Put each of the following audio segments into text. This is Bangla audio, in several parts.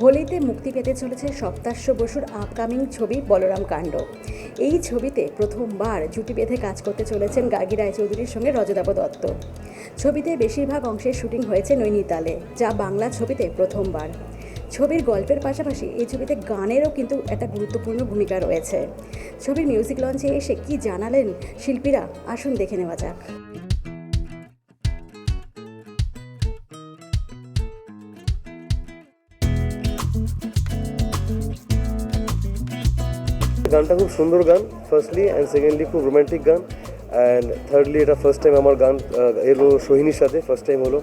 হোলিতে মুক্তি পেতে চলেছে সপ্তাশ্য বসুর আপকামিং ছবি বলরাম কাণ্ড। এই ছবিতে প্রথমবার জুটি বেঁধে কাজ করতে চলেছেন গার্গী রায়চৌধুরীর সঙ্গে রজতাভ দত্ত। ছবিতে বেশিরভাগ অংশের শুটিং হয়েছে নৈনিতালে, যা বাংলা ছবিতে প্রথমবার। ছবির গল্পের পাশাপাশি এই ছবিতে গানেরও কিন্তু একটা গুরুত্বপূর্ণ ভূমিকা রয়েছে। ছবির মিউজিক লঞ্চে এসে কি জানালেন শিল্পীরা? আসুন দেখে নেওয়া যাক। গানটা খুব সুন্দর গান ফার্স্টলি অ্যান্ড সেকেন্ডলি খুব রোমান্টিক গান অ্যান্ড থার্ডলি এটা ফার্স্ট টাইম আমার গান এলো সোহিনীর সাথে ফার্স্ট টাইম হলো।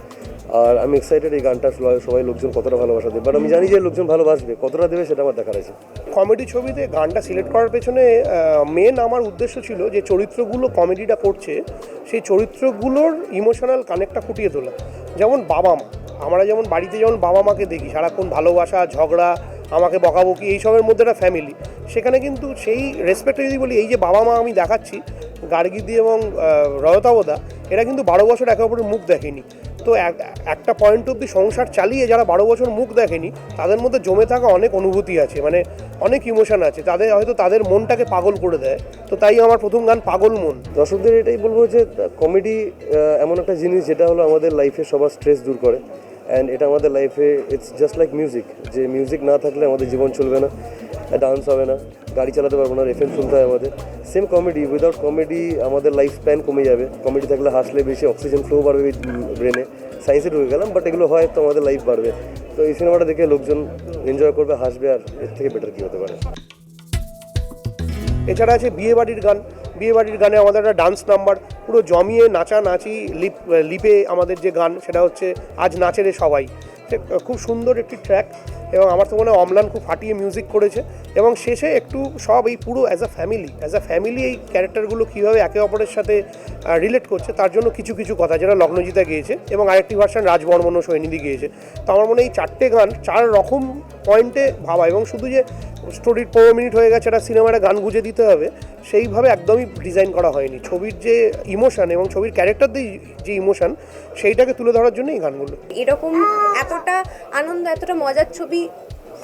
আর আমি এক্সাইটেড এই গানটা সবাই- লোকজন কতটা ভালোবাসা দেবে। বাট আমি জানি যে লোকজন ভালোবাসবে, কতটা দেবে সেটা আমার দেখার আছে। কমেডি ছবিতে গানটা সিলেক্ট করার পেছনে মেন আমার উদ্দেশ্য ছিল যে চরিত্রগুলো কমেডিটা করছে, সেই চরিত্রগুলোর ইমোশনাল কানেক্টটা ফুটিয়ে তোলা। যেমন বাবা মা, আমরা যেমন বাড়িতে যেমন বাবা মাকে দেখি, সারাক্ষণ ভালোবাসা, ঝগড়া, আমাকে বকাবকি এইসবের মধ্যে একটা ফ্যামিলি সেখানে কিন্তু সেই রেসপেক্টে যদি বলি, এই যে বাবা মা আমি দেখাচ্ছি, গার্গিদি এবং রয়তাবদা, এরা কিন্তু বারো বছর একে অপরের মুখ দেখেনি। তো এক- একটা পয়েন্ট অব্দি সংসার চালিয়ে যারা বারো বছর মুখ দেখেনি, তাদের মধ্যে জমে থাকা অনেক অনুভূতি আছে মানে অনেক ইমোশন আছে। তাদের হয়তো তাদের মনটাকে পাগল করে দেয়। তো তাই আমার প্রথম গান পাগল মন। দর্শকদের এটাই বলব যে কমেডি এমন একটা জিনিস যেটা হলো আমাদের লাইফে সবার স্ট্রেস দূর করে। অ্যান্ড এটা আমাদের লাইফে ইটস জাস্ট লাইক মিউজিক যে মিউজিক না থাকলে আমাদের জীবন চলবে না ডান্স হবে না। গাড়ি চালাতে পারব না এফএম শুনতে হয় আমাদের। সেম কমেডি উইদাউট কমেডি আমাদের লাইফ স্প্যান কমে যাবে। কমেডি থাকলে হাসলে বেশি অক্সিজেন ফ্লো বাড়বে ব্রেনে সায়েন্সে ঢুকে গেলাম বাট এগুলো হয় তো আমাদের লাইফ বাড়বে। তো এই সিনেমাটা দেখে লোকজন এনজয় করবে, হাসবে, আর এর থেকে বেটার কী হতে পারে? এছাড়া আছে বিয়ে বাড়ির গান। বিয়ে বাড়ির গানে আমাদের একটা ডান্স নাম্বার পুরো জমিয়ে নাচা নাচি লিপ, লিপে আমাদের যে গান, সেটা হচ্ছে আজ নাচেরে সবাই। খুব সুন্দর একটি ট্র্যাক এবং আমার তো মনে হয় অমলান খুব ফাটিয়ে মিউজিক করেছে। এবং শেষে একটু সব এই পুরো as a family as a family এই ক্যারেক্টারগুলো কীভাবে একে অপরের সাথে রিলেট করছে তার জন্য কিছু কিছু কথা। যেটা লগ্নজিতা গিয়েছে এবং আরেকটি ভার্সান রাজবর্মন ও সৈনিধি গিয়েছে। তো আমার মনে এই চারটে গান চার রকম পয়েন্টে ভাবা। এবং শুধু যে স্টোরির পনেরো মিনিট হয়ে গেছে একটা সিনেমাটা গান গুজে দিতে হবে, সেইভাবে একদমই ডিজাইন করা হয়নি। ছবির যে ইমোশন এবং ছবির ক্যারেক্টার দিয়ে যে ইমোশন সেইটাকে তুলে ধরার জন্য এই গানগুলো। এরকম এতটা আনন্দ, এতটা মজার ছবি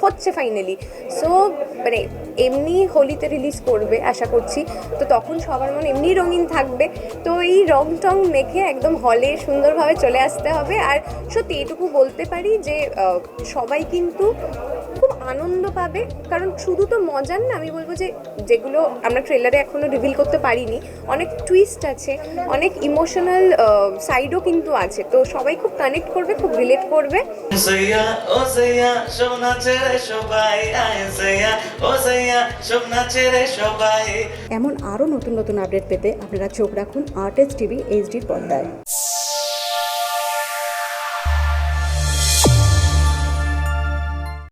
হচ্ছে ফাইনালি সো মানে এমনি হোলিতে রিলিজ করবে, আশা করছি। তো তখন সবার মন এমনি রঙিন থাকবে। তো এই রং টং মেখে একদম হলে সুন্দরভাবে চলে আসতে হবে। আর সত্যি এটুকু বলতে পারি যে সবাই কিন্তু খুব আনন্দ পাবে। কারণ শুধু তো মজার না, আমি বলব যে, যেগুলো আমরা ট্রেলারে এখনও রিভিল করতে পারিনি, অনেক টুইস্ট আছে, অনেক ইমোশনাল সাইডও কিন্তু আছে। তো সবাই খুব কানেক্ট করবে, খুব রিলেট করবে। সবাই এমন আরও নতুন নতুন আপডেট পেতে আপনারা চোখ রাখুন আর্টেস্ট টিভি এইচডির পর্দায়।